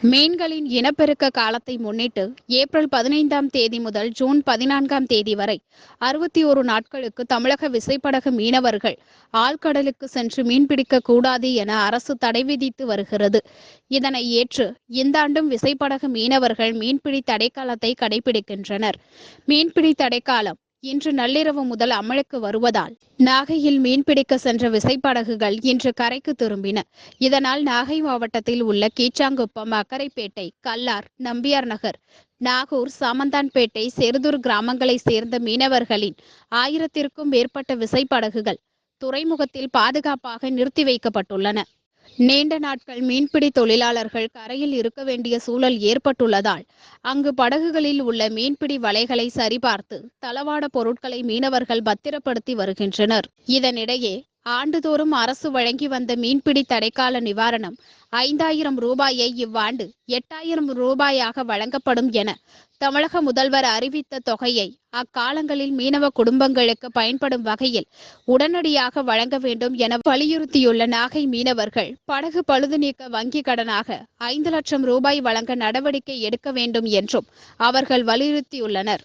மீன்களின் இனப்பெருக்க காலத்தை முன்னிட்டு ஏப்ரல் பதினைந்தாம் தேதி முதல் ஜூன் பதினான்காம் தேதி வரை அறுபத்தி ஒரு நாட்களுக்கு தமிழக விசைப்படகு மீனவர்கள் ஆழ்கடலுக்கு சென்று மீன்பிடிக்க கூடாது என அரசு தடை விதித்து வருகிறது. இதனை ஏற்று இந்த ஆண்டும் விசைப்படகு மீனவர்கள் மீன்பிடி தடைக்காலத்தை கடைபிடிக்கின்றனர். மீன்பிடி தடைக்காலம் இன்று நள்ளிரவு முதல் அமலுக்கு வருவதால் நாகையில் மீன்பிடிக்க சென்ற விசைப்படகுகள் இன்று கரைக்கு திரும்பின. இதனால் நாகை மாவட்டத்தில் உள்ள கீச்சாங்குப்பம் அக்கரைப்பேட்டை கல்லார் நம்பியார் நகர் நாகூர் சாமந்தான்பேட்டை செருதூர் கிராமங்களைச் சேர்ந்த மீனவர்களின் ஆயிரத்திற்கும் மேற்பட்ட விசைப்படகுகள் துறைமுகத்தில் பாதுகாப்பாக நிறுத்தி வைக்கப்பட்டுள்ளன. நீண்ட நாட்கள் மீன்பிடி தொழிலாளர்கள் கரையில் இருக்க வேண்டிய சூழல் ஏற்பட்டுள்ளதால் அங்கு படகுகளில் உள்ள மீன்பிடி வலைகளை சரிபார்த்து தளவாட பொருட்களை மீனவர்கள் பத்திரப்படுத்தி வருகின்றனர். இதனிடையே ஆண்டுதோறும் அரசு வழங்கி வந்த மீன்பிடி தடைக்கால நிவாரணம் ஐந்தாயிரம் ரூபாயை இவ்வாண்டு எட்டாயிரம் ரூபாயாக வழங்கப்படும் என தமிழக முதல்வர் அறிவித்த தொகையை அக்காலங்களில் மீனவ குடும்பங்களுக்கு பயன்படும் வகையில் உடனடியாக வழங்க வேண்டும் என வலியுறுத்தியுள்ள நாகை மீனவர்கள் படகு பழுது நீக்க வங்கி கடனாக ஐந்து லட்சம் ரூபாய் வழங்க நடவடிக்கை எடுக்க வேண்டும் என்றும் அவர்கள் வலியுறுத்தியுள்ளனர்.